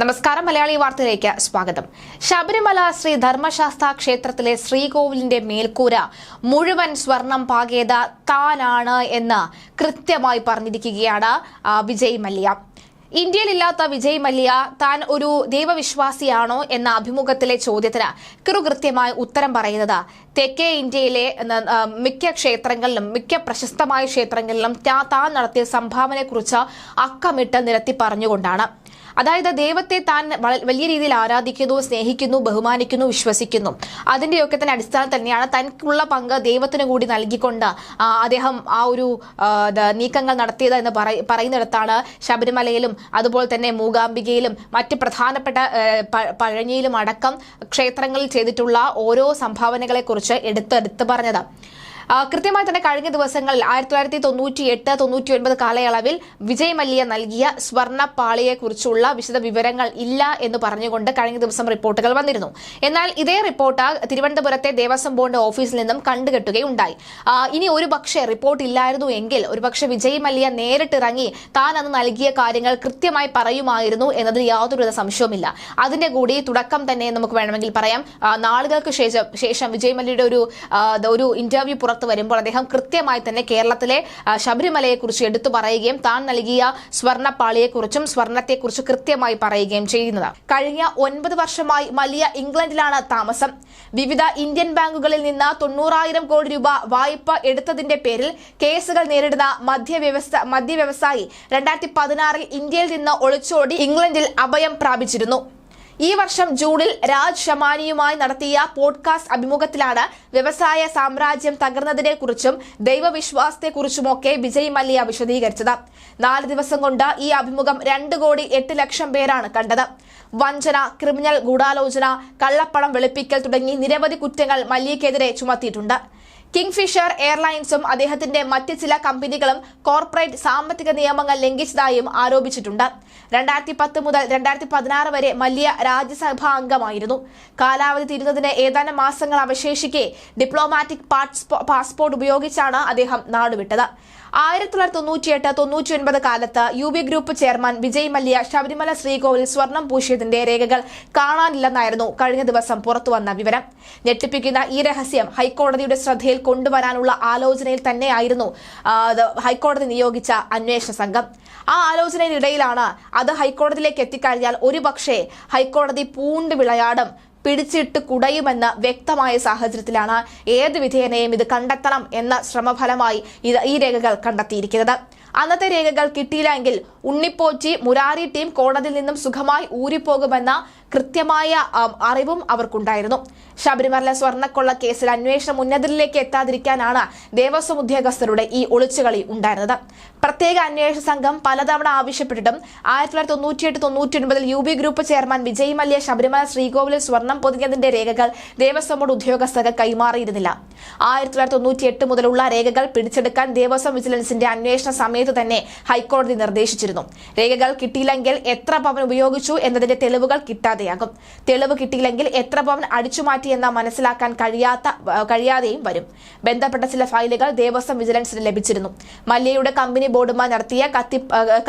നമസ്കാരം മലയാളി വാർത്തയിലേക്ക് സ്വാഗതം. ശബരിമല ശ്രീ ധർമ്മശാസ്ത്ര ക്ഷേത്രത്തിലെ ശ്രീകോവിലിന്റെ മേൽക്കൂര മുഴുവൻ സ്വർണം പാകിയത് താനാണ് എന്ന് കൃത്യമായി പറഞ്ഞിരിക്കുകയാണ് വിജയ് മല്യ ഇന്ത്യയിലില്ലാത്ത വിജയ് മല്യ താൻ ഒരു ദൈവവിശ്വാസിയാണോ എന്ന അഭിമുഖത്തിലെ ചോദ്യത്തിന് കൃത്യമായി ഉത്തരം പറയുന്നത് തെക്കേ ഇന്ത്യയിലെ മിക്ക ക്ഷേത്രങ്ങളിലും മിക്ക പ്രശസ്തമായ ക്ഷേത്രങ്ങളിലും താൻ നടത്തിയ സംഭാവനയെക്കുറിച്ച് അക്കമിട്ട് നിരത്തി പറഞ്ഞുകൊണ്ടാണ്. അതായത് ദൈവത്തെ താൻ വലിയ രീതിയിൽ ആരാധിക്കുന്നു സ്നേഹിക്കുന്നു ബഹുമാനിക്കുന്നു വിശ്വസിക്കുന്നു. അതിന്റെയൊക്കെ തന്നെ അടിസ്ഥാനം തന്നെയാണ് തനിക്കുള്ള പങ്ക് ദൈവത്തിന് കൂടി നൽകിക്കൊണ്ട് അദ്ദേഹം ആ ഒരു നീക്കങ്ങൾ നടത്തിയത് എന്ന് പറയ- പറയുന്നിടത്താണ് ശബരിമലയിലും അതുപോലെ തന്നെ മൂകാംബികയിലും മറ്റ് പ്രധാനപ്പെട്ട പഴഞ്ഞിയിലും അടക്കം ക്ഷേത്രങ്ങളിൽ ചെയ്തിട്ടുള്ള ഓരോ സംഭാവനകളെക്കുറിച്ച് എടുത്തെടുത്ത് പറഞ്ഞത്. കൃത്യമായി തന്നെ കഴിഞ്ഞ ദിവസങ്ങളിൽ ആയിരത്തി തൊള്ളായിരത്തി തൊണ്ണൂറ്റി എട്ട് തൊണ്ണൂറ്റി ഒൻപത് കാലയളവിൽ വിജയ് മല്യ നൽകിയ സ്വർണപ്പാളിയെക്കുറിച്ചുള്ള വിശദ വിവരങ്ങൾ ഇല്ല എന്ന് പറഞ്ഞുകൊണ്ട് കഴിഞ്ഞ ദിവസം റിപ്പോർട്ടുകൾ വന്നിരുന്നു. എന്നാൽ ഇതേ റിപ്പോർട്ട് തിരുവനന്തപുരത്തെ ദേവസ്വം ബോർഡ് ഓഫീസിൽ നിന്നും കണ്ടുകെട്ടുകയുണ്ടായി. ഇനി ഒരു പക്ഷേ റിപ്പോർട്ട് ഇല്ലായിരുന്നു എങ്കിൽ ഒരുപക്ഷെ വിജയ് നേരിട്ടിറങ്ങി താൻ അന്ന് നൽകിയ കാര്യങ്ങൾ കൃത്യമായി പറയുമായിരുന്നു എന്നതിൽ യാതൊരുവിധ സംശയവുമില്ല. അതിന്റെ കൂടി തുടക്കം തന്നെ നമുക്ക് വേണമെങ്കിൽ പറയാം. നാളുകൾക്ക് ശേഷം ശേഷം വിജയ് മല്യയുടെ ഒരു ഒരു ഇന്റർവ്യൂ പുറത്തു വരുമ്പോൾ അദ്ദേഹം കൃത്യമായി തന്നെ കേരളത്തിലെ ശബരിമലയെക്കുറിച്ച് എടുത്തു പറയുകയും താൻ നൽകിയ സ്വർണപ്പാളിയെക്കുറിച്ചും സ്വർണത്തെക്കുറിച്ച് കൃത്യമായി പറയുകയും ചെയ്യുന്നത്. കഴിഞ്ഞ ഒൻപത് വർഷമായി മലിയ ഇംഗ്ലണ്ടിലാണ് താമസം. വിവിധ ഇന്ത്യൻ ബാങ്കുകളിൽ നിന്ന് തൊണ്ണൂറായിരം കോടി രൂപ വായ്പ എടുത്തതിന്റെ പേരിൽ കേസുകൾ നേരിടുന്ന മദ്യവ്യവസ്ഥ മദ്യവ്യവസായി രണ്ടായിരത്തി പതിനാറിൽ ഇന്ത്യയിൽ നിന്ന് ഒളിച്ചോടി ഇംഗ്ലണ്ടിൽ അഭയം പ്രാപിച്ചിരുന്നു. ഈ വർഷം ജൂണിൽ രാജ് ഷമാനിയുമായി നടത്തിയ പോഡ്കാസ്റ്റ് അഭിമുഖത്തിലാണ് വ്യവസായ സാമ്രാജ്യം തകർന്നതിനെക്കുറിച്ചും ദൈവവിശ്വാസത്തെക്കുറിച്ചുമൊക്കെ വിജയ് മല്യ വിശദീകരിച്ചത്. നാല് ദിവസം കൊണ്ട് ഈ അഭിമുഖം രണ്ട് കോടി എട്ട് ലക്ഷം പേരാണ് കണ്ടത്. വഞ്ചന ക്രിമിനൽ ഗൂഢാലോചന കള്ളപ്പണം വെളുപ്പിക്കൽ തുടങ്ങി നിരവധി കുറ്റങ്ങൾ മല്യക്കെതിരെ ചുമത്തിയിട്ടുണ്ട്. കിങ്ഫിഷർ എയർലൈൻസും അദ്ദേഹത്തിന്റെ മറ്റ് ചില കമ്പനികളും കോർപ്പറേറ്റ് സാമ്പത്തിക നിയമങ്ങൾ ലംഘിച്ചതായും ആരോപിച്ചിട്ടുണ്ട്. രണ്ടായിരത്തി പത്ത് മുതൽ രണ്ടായിരത്തി പതിനാറ് വരെ മല്യ രാജ്യസഭാ അംഗമായിരുന്നു. കാലാവധി തീരുന്നതിന് ഏതാനും മാസങ്ങൾ അവശേഷിക്കെ ഡിപ്ലോമാറ്റിക് പാസ്പോർട്ട് ഉപയോഗിച്ചാണ് അദ്ദേഹം നാടുവിട്ടത്. ആയിരത്തി തൊള്ളായിരത്തി തൊണ്ണൂറ്റിയെട്ട് തൊണ്ണൂറ്റി ഒൻപത് കാലത്ത് U B group chairman Vijay Mallya Sabarimala ശ്രീകോവിൽ സ്വർണം പൂശിയതിന്റെ രേഖകൾ കാണാനില്ലെന്നായിരുന്നു കഴിഞ്ഞ ദിവസം പുറത്തുവന്ന വിവരം. ഞെട്ടിപ്പിക്കുന്ന ഈ രഹസ്യം ഹൈക്കോടതിയുടെ ശ്രദ്ധയിൽ കൊണ്ടുവരാനുള്ള ആലോചനയിൽ തന്നെയായിരുന്നു ഹൈക്കോടതി നിയോഗിച്ച അന്വേഷണ സംഘം. ആ ആലോചനയിലിടയിലാണ് അത് ഹൈക്കോടതിയിലേക്ക് എത്തിക്കഴിഞ്ഞാൽ ഒരുപക്ഷെ ഹൈക്കോടതി പൂണ്ട് വിളയാടും. പിടിച്ചിട്ട് കുടയുമെന്ന് വ്യക്തമായ സാഹചര്യത്തിലാണ് ഏത് വിധേയനെയും ഇത് കണ്ടെത്തണം എന്ന ശ്രമഫലമായി ഇത് ഈ രേഖകൾ കണ്ടെത്തിയിരിക്കുന്നത്. അന്നത്തെ രേഖകൾ കിട്ടിയില്ലെങ്കിൽ ഉണ്ണിപ്പോച്ചി മുരാരി ടീം കോടതിയിൽ നിന്നും സുഖമായി ഊരിപ്പോകുമെന്ന കൃത്യമായ അറിവും അവർക്കുണ്ടായിരുന്നു. ശബരിമല സ്വർണക്കൊള്ള കേസിൽ അന്വേഷണം ഉന്നതരിലേക്ക് എത്താതിരിക്കാനാണ് ദേവസ്വം ഉദ്യോഗസ്ഥരുടെ ഈ ഒളിച്ചുകളി ഉണ്ടായിരുന്നത്. പ്രത്യേക അന്വേഷണ സംഘം പലതവണ ആവശ്യപ്പെട്ടിട്ടും ആയിരത്തി തൊള്ളായിരത്തി തൊണ്ണൂറ്റിയെട്ട് തൊണ്ണൂറ്റി ഒൻപതിൽ U B group chairman Vijay Mallya Sabarimala ശ്രീകോവിലിൽ സ്വർണം പൊതിഞ്ഞതിന്റെ രേഖകൾ ദേവസ്വം ബോർഡ് ഉദ്യോഗസ്ഥർക്ക് കൈമാറിയിരുന്നില്ല. ആയിരത്തി തൊള്ളായിരത്തി മുതലുള്ള രേഖകൾ പിടിച്ചെടുക്കാൻ ദേവസ്വം വിജിലൻസിന്റെ അന്വേഷണ സമയത്ത് തന്നെ ഹൈക്കോടതി നിർദ്ദേശിച്ചിരുന്നു. രേഖകൾ കിട്ടിയില്ലെങ്കിൽ എത്ര പവൻ ഉപയോഗിച്ചു എന്നതിന്റെ തെളിവുകൾ കിട്ടാതെയാകും. തെളിവ് കിട്ടിയില്ലെങ്കിൽ എത്ര പവൻ അടിച്ചുമാറ്റി എന്ന മനസ്സിലാക്കാൻ കഴിയാത്ത കഴിയാതെയും വരും. ബന്ധപ്പെട്ട ചില ഫയലുകൾ ദേവസ്വം വിജിലൻസിന് ലഭിച്ചിരുന്നു. മല്യയുടെ കമ്പനി ബോർഡുമായി നടത്തിയ കത്തി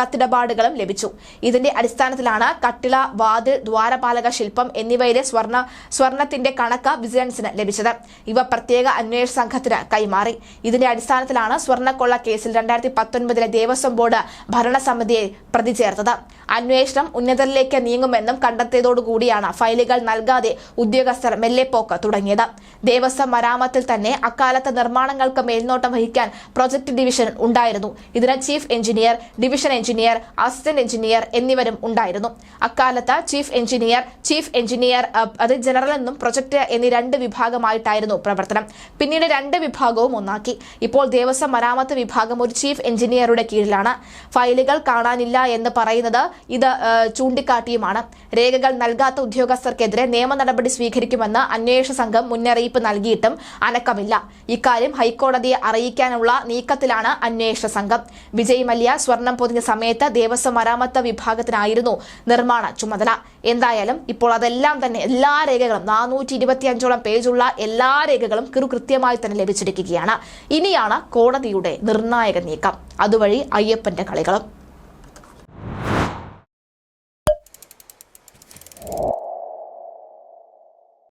കത്തിടപാടുകളും ലഭിച്ചു. ഇതിന്റെ അടിസ്ഥാനത്തിലാണ് കട്ടിള വാതിൽ ദ്വാരപാലക ശില്പം എന്നിവയിലെ സ്വർണ സ്വർണത്തിന്റെ കണക്ക് വിജിലൻസിന് ലഭിച്ചത്. ഇവ പ്രത്യേക അന്വേഷണ സംഘത്തിന് കൈമാറി. ഇതിന്റെ അടിസ്ഥാനത്തിലാണ് സ്വർണക്കൊള്ള കേസിൽ രണ്ടായിരത്തി പത്തൊൻപതിലെ ദേവസ്വം ബോർഡ് ഭരണസമിതിയെ പ്രതി ചേർത്തത് അന്വേഷണം ഉന്നതരിലേക്ക് നീങ്ങുമെന്നും കണ്ടെത്തിയതോടുകൂടിയാണ് ഫയലുകൾ നൽകാതെ ഉദ്യോഗസ്ഥർ മെല്ലെപ്പോക്ക് തുടങ്ങിയത്. ദേവസ്വം മരാമത്തിൽ തന്നെ അക്കാലത്തെ നിർമ്മാണങ്ങൾക്ക് മേൽനോട്ടം വഹിക്കാൻ പ്രൊജക്ട് ഡിവിഷൻ ഉണ്ടായിരുന്നു. ഇതിന് chief engineer division engineer assistant engineer എന്നിവരും ഉണ്ടായിരുന്നു. അക്കാലത്ത് ചീഫ് എഞ്ചിനീയർ ചീഫ് എഞ്ചിനീയർ അത് ജനറൽ എന്നും പ്രൊജക്ട് എന്നീ രണ്ട് വിഭാഗമായിട്ടായിരുന്നു പ്രവർത്തനം. പിന്നീട് രണ്ട് വിഭാഗവും ഒന്നാക്കി. ഇപ്പോൾ ദേവസ്വം മരാമത്ത് വിഭാഗം ഒരു ചീഫ് എഞ്ചിനീയറുടെ കീഴിലാണ്. ഫയലുകൾ കാണാനില്ല എന്ന് പറയുന്നത് ഇത് ചൂണ്ടിക്കാട്ടിയുമാണ്. രേഖകൾ നൽകാത്ത ഉദ്യോഗസ്ഥർക്കെതിരെ നിയമ നടപടി സ്വീകരിക്കുമെന്ന് അന്വേഷണ സംഘം മുന്നറിയിപ്പ് നൽകിയിട്ടും അനക്കമില്ല. ഇക്കാര്യം ഹൈക്കോടതിയെ അറിയിക്കാനുള്ള നീക്കത്തിലാണ് അന്വേഷണ സംഘം. വിജയ് മല്യ സ്വർണം പൊതിഞ്ഞ സമയത്ത് ദേവസ്വം മരാമത്ത് വിഭാഗത്തിനായിരുന്നു നിർമ്മാണ ചുമതല. എന്തായാലും ഇപ്പോൾ അതെല്ലാം തന്നെ എല്ലാ രേഖകളും നാനൂറ്റി ഇരുപത്തിയഞ്ചോളം പേജുള്ള എല്ലാ രേഖകളും കിറു കൃത്യമായി തന്നെ ലഭിച്ചിരിക്കുകയാണ്. ഇനിയാണ് കോടതിയുടെ നിർണായക നീക്കം. അതുവഴി അയ്യപ്പന്റെ കളികളും.